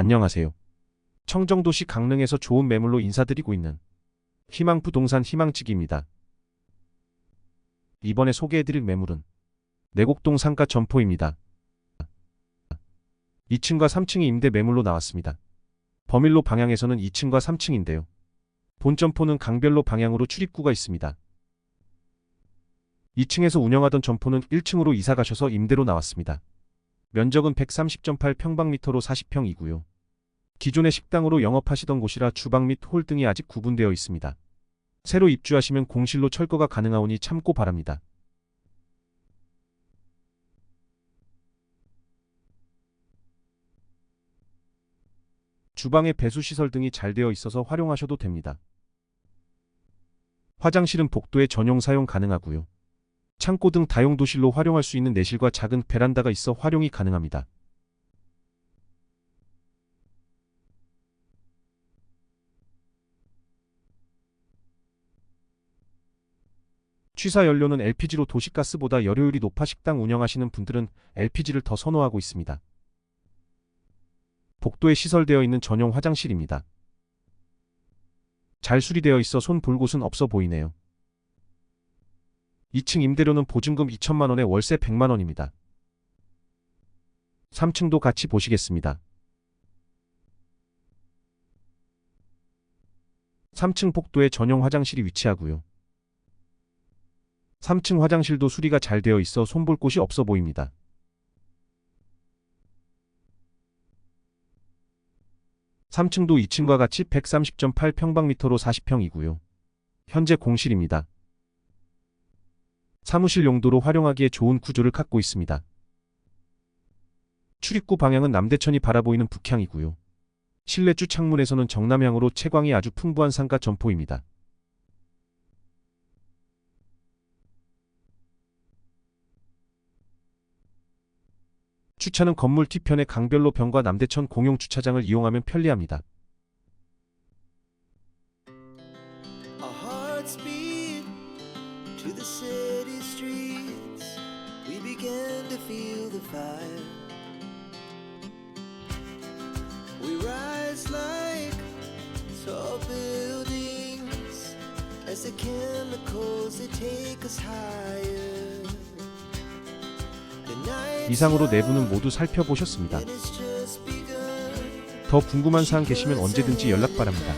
안녕하세요. 청정도시 강릉에서 좋은 매물로 인사드리고 있는 희망 부동산 희망치기입니다. 이번에 소개해드릴 매물은 내곡동 상가 점포입니다. 2층과 3층이 임대 매물로 나왔습니다. 범일로 방향에서는 2층과 3층인데요. 본 점포는 강별로 방향으로 출입구가 있습니다. 2층에서 운영하던 점포는 1층으로 이사 가셔서 임대로 나왔습니다. 면적은 130.8평방미터로 40평이고요. 기존의 식당으로 영업하시던 곳이라 주방 및 홀 등이 아직 구분되어 있습니다. 새로 입주하시면 공실로 철거가 가능하오니 참고 바랍니다. 주방에 배수시설 등이 잘 되어 있어서 활용하셔도 됩니다. 화장실은 복도에 전용 사용 가능하고요. 창고 등 다용도실로 활용할 수 있는 내실과 작은 베란다가 있어 활용이 가능합니다. 취사 연료는 LPG로 도시가스보다 열효율이 높아 식당 운영하시는 분들은 LPG를 더 선호하고 있습니다. 복도에 시설되어 있는 전용 화장실입니다. 잘 수리되어 있어 손 볼 곳은 없어 보이네요. 2층 임대료는 보증금 2천만 원에 월세 100만 원입니다. 3층도 같이 보시겠습니다. 3층 복도에 전용 화장실이 위치하고요. 3층 화장실도 수리가 잘 되어 있어 손볼 곳이 없어 보입니다. 삼층도 2층과 같이 130.8 평방미터로 40평이고요. 현재 공실입니다. 사무실 용도로 활용하기에 좋은 구조를 갖고 있습니다. 출입구 방향은 남대천이 바라보이는 북향이고요. 실내 주 창문에서는 정남향으로 채광이 아주 풍부한 상가 점포입니다. 주차는 건물 뒤편의 강별로 병과 남대천 공용 주차장을 이용하면 편리합니다. As the chemicals they take us higher. 이상으로 내부는 모두 살펴보셨습니다. 더 궁금한 사항 계시면 언제든지 연락 바랍니다.